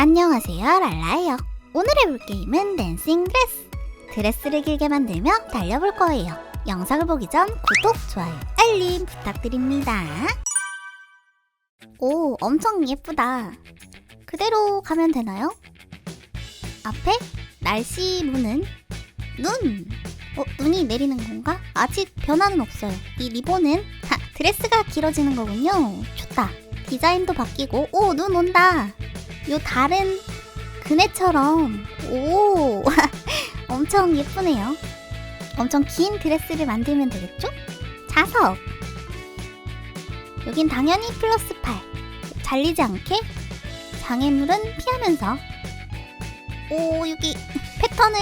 안녕하세요 랄라예요. 오늘 해볼 게임은 댄싱 드레스 드레스를 길게 만들며 달려볼 거예요. 영상을 보기 전 구독, 좋아요, 알림 부탁드립니다. 오 엄청 예쁘다. 그대로 가면 되나요? 앞에 날씨 문은? 눈! 어, 눈이 내리는 건가? 아직 변화는 없어요. 이 리본은? 하, 드레스가 길어지는 거군요. 좋다. 디자인도 바뀌고. 오 눈 온다 요 다른 그네처럼 오 엄청 예쁘네요. 엄청 긴 드레스를 만들면 되겠죠? 자석 여긴 당연히 플러스 8 잘리지 않게 장애물은 피하면서 오 여기 패턴을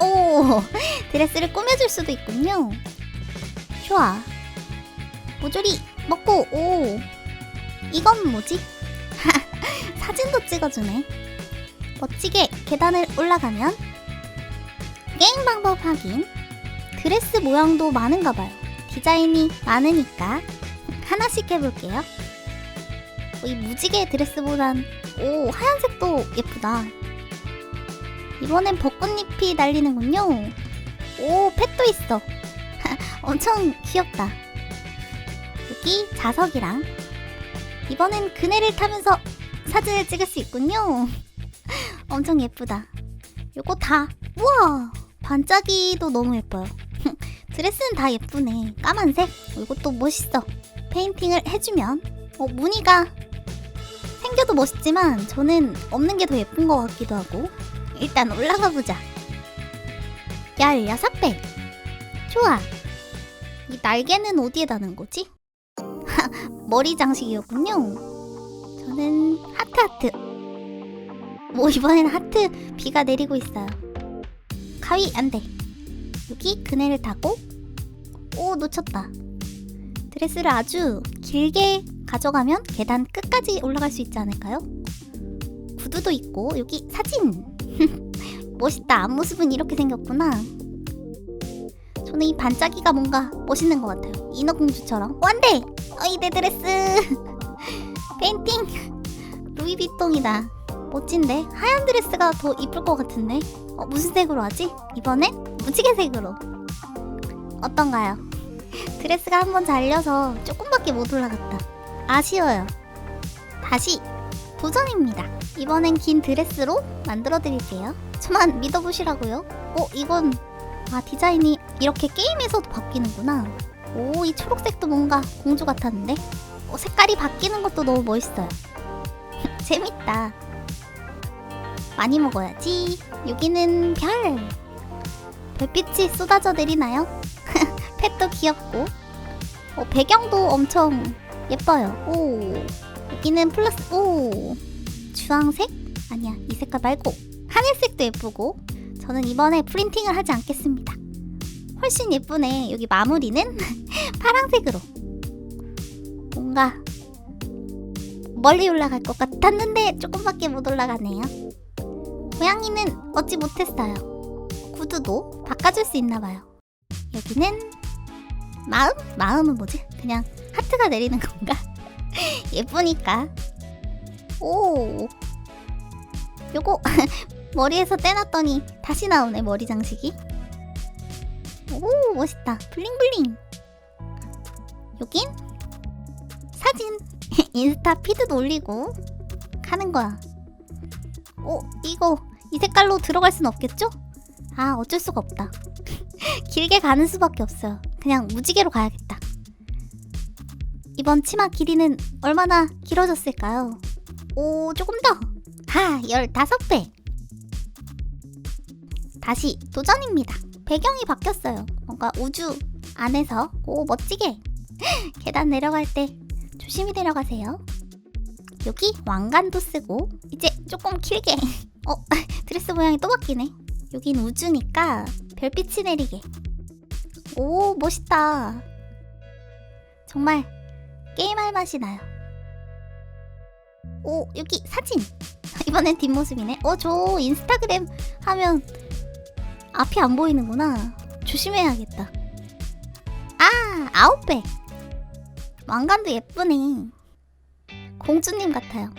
오 드레스를 꾸며줄 수도 있군요. 좋아 모조리 먹고 오 이건 뭐지? 사진도 찍어주네. 멋지게 계단을 올라가면 게임 방법 확인. 드레스 모양도 많은가 봐요. 디자인이 많으니까 하나씩 해볼게요. 어, 이 무지개 드레스보단 오 하얀색도 예쁘다. 이번엔 벚꽃잎이 날리는군요. 오 펫도 있어. 엄청 귀엽다. 여기 자석이랑 이번엔 그네를 타면서 사진을 찍을 수 있군요. 엄청 예쁘다. 요거 다, 우와! 반짝이도 너무 예뻐요. 드레스는 다 예쁘네. 까만색. 이것도 멋있어. 페인팅을 해주면, 어, 무늬가 생겨도 멋있지만, 저는 없는 게 더 예쁜 것 같기도 하고. 일단 올라가 보자. 16배. 좋아. 이 날개는 어디에 다는 거지? 머리 장식이었군요. 저는 하트 하트. 뭐 이번엔 하트 비가 내리고 있어요. 가위 안 돼. 여기 그네를 타고 오 놓쳤다. 드레스를 아주 길게 가져가면 계단 끝까지 올라갈 수 있지 않을까요? 구두도 있고 여기 사진. 멋있다. 앞모습은 이렇게 생겼구나. 저는 이 반짝이가 뭔가 멋있는 것 같아요. 인어공주처럼. 돼! 어이 내 드레스. 페인팅. 루이비통이다. 멋진데? 하얀 드레스가 더 이쁠 것 같은데? 어, 무슨 색으로 하지? 이번엔 무지개색으로. 어떤가요? 드레스가 한번 잘려서 조금밖에 못 올라갔다. 아쉬워요. 다시 도전입니다. 이번엔 긴 드레스로 만들어 드릴게요. 저만 믿어보시라고요. 어, 이건 아 디자인이 이렇게 게임에서도 바뀌는구나. 오, 이 초록색도 뭔가 공주 같았는데? 어, 색깔이 바뀌는 것도 너무 멋있어요. 재밌다. 많이 먹어야지. 여기는 별. 별빛이 쏟아져 내리나요? 펫도 귀엽고. 어, 배경도 엄청 예뻐요. 오. 여기는 플러스, 오. 주황색? 아니야, 이 색깔 말고. 하늘색도 예쁘고. 저는 이번에 프린팅을 하지 않겠습니다. 훨씬 예쁘네. 여기 마무리는 파랑색으로. 뭔가 멀리 올라갈 것 같았는데 조금밖에 못 올라가네요. 고양이는 얻지 못했어요. 구두도 바꿔줄 수 있나봐요. 여기는 마음? 마음은 뭐지? 그냥 하트가 내리는 건가? 예쁘니까. 오. 요거 머리에서 떼놨더니 다시 나오네 머리 장식이. 오 멋있다. 블링블링. 여긴 사진. 인스타 피드도 올리고 하는 거야. 어, 이거 이 색깔로 들어갈 순 없겠죠? 아, 어쩔 수가 없다. 길게 가는 수밖에 없어요. 그냥 무지개로 가야겠다. 이번 치마 길이는 얼마나 길어졌을까요? 오, 조금 더. 하, 15배. 다시 도전입니다. 배경이 바뀌었어요. 뭔가 우주 안에서 오, 멋지게. 계단 내려갈 때 조심히 내려가세요. 여기 왕관도 쓰고 이제 조금 길게. 어 드레스 모양이 또 바뀌네. 여긴 우주니까 별빛이 내리게. 오 멋있다. 정말 게임할 맛이 나요. 오 여기 사진. 이번엔 뒷모습이네. 어 저 인스타그램 하면 앞이 안 보이는구나. 조심해야겠다. 아배 왕관도 예쁘네 공주님 같아요.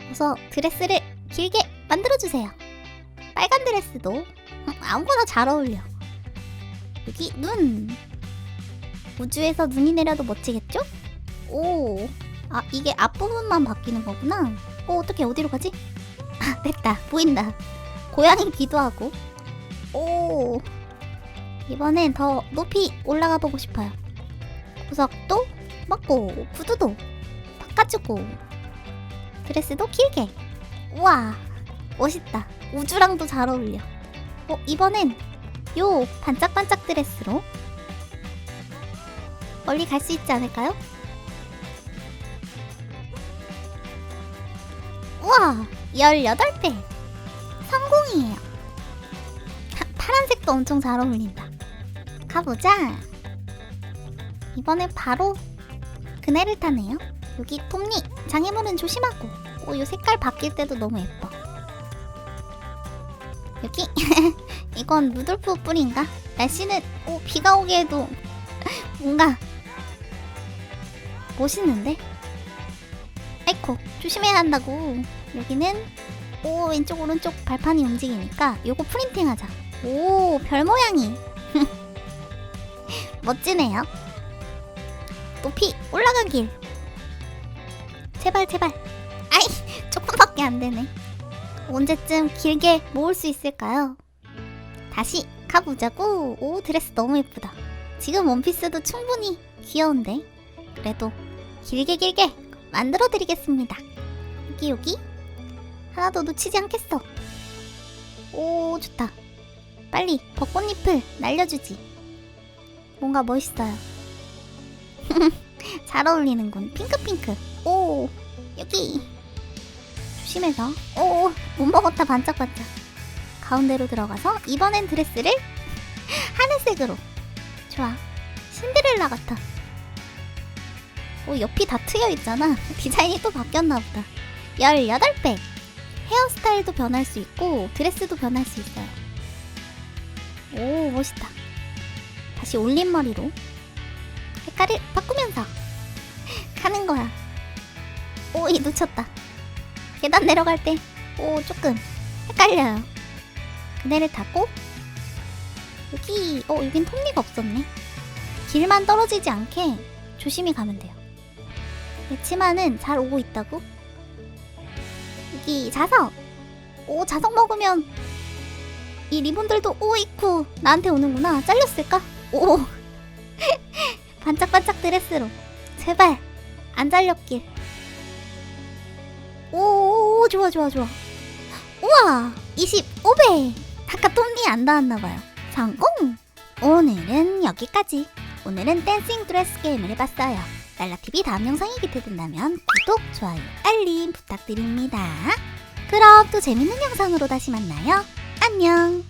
그래서 드레스를 길게 만들어주세요. 빨간 드레스도 음, 아무거나 잘 어울려. 여기 눈. 우주에서 눈이 내려도 멋지겠죠? 오. 아, 이게 앞부분만 바뀌는 거구나. 어, 어떻게 어디로 가지? 아, 됐다. 보인다. 고양이 귀도 하고. 오. 이번엔 더 높이 올라가 보고 싶어요. 구석도 맞고, 구두도 바꿔주고, 드레스도 길게. 우와, 멋있다. 우주랑도 잘 어울려. 어, 이번엔 요 반짝반짝 드레스로 멀리 갈 수 있지 않을까요? 우와, 18배. 성공이에요. 파, 파란색도 엄청 잘 어울린다. 가보자. 이번엔 바로 그네를 타네요. 여기 톱니, 장애물은 조심하고. 오, 요 색깔 바뀔 때도 너무 예뻐. 여기, 이건 루돌프 뿔인가? 날씨는, 오, 비가 오게 해도 뭔가 멋있는데? 아이코, 조심해야 한다고. 여기는, 오, 왼쪽, 오른쪽 발판이 움직이니까 요거 프린팅 하자. 오, 별 모양이. 멋지네요. 높이 올라간 길. 제발, 제발. 아이, 조금밖에 안 되네. 언제쯤 길게 모을 수 있을까요? 다시 가보자고. 오, 드레스 너무 예쁘다. 지금 원피스도 충분히 귀여운데. 그래도 길게 길게 만들어 드리겠습니다. 여기, 여기. 하나도 놓치지 않겠어. 오, 좋다. 빨리 벚꽃잎을 날려주지. 뭔가 멋있어요. 잘 어울리는군. 핑크핑크. 오, 여기. 조심해서. 오, 못 먹었다 반짝반짝. 가운데로 들어가서 이번엔 드레스를 하늘색으로. 좋아. 신데렐라 같아. 오, 옆이 다 트여 있잖아. 디자인이 또 바뀌었나 보다. 18배. 헤어스타일도 변할 수 있고 드레스도 변할 수 있어요. 오, 멋있다. 다시 올림머리로 색깔을 바꾸면서 가는 거야. 오, 이 놓쳤다. 계단 내려갈 때, 오, 조금 헷갈려요. 그네를 타고, 여기, 어, 여긴 톱니가 없었네. 길만 떨어지지 않게 조심히 가면 돼요. 네, 치마는 잘 오고 있다고? 여기 자석! 오, 자석 먹으면 이 리본들도 오, 이쿠 나한테 오는구나. 잘렸을까? 오, 반짝반짝 드레스로. 제발, 안 잘렸길. 오, 좋아, 좋아, 좋아. 우와, 25배. 아까 톱니 안 닿았나봐요. 성공! 오늘은 여기까지. 오늘은 댄싱 드레스 게임을 해봤어요. 날라TV 다음 영상이 기대된다면 구독, 좋아요, 알림 부탁드립니다. 그럼 또 재밌는 영상으로 다시 만나요. 안녕!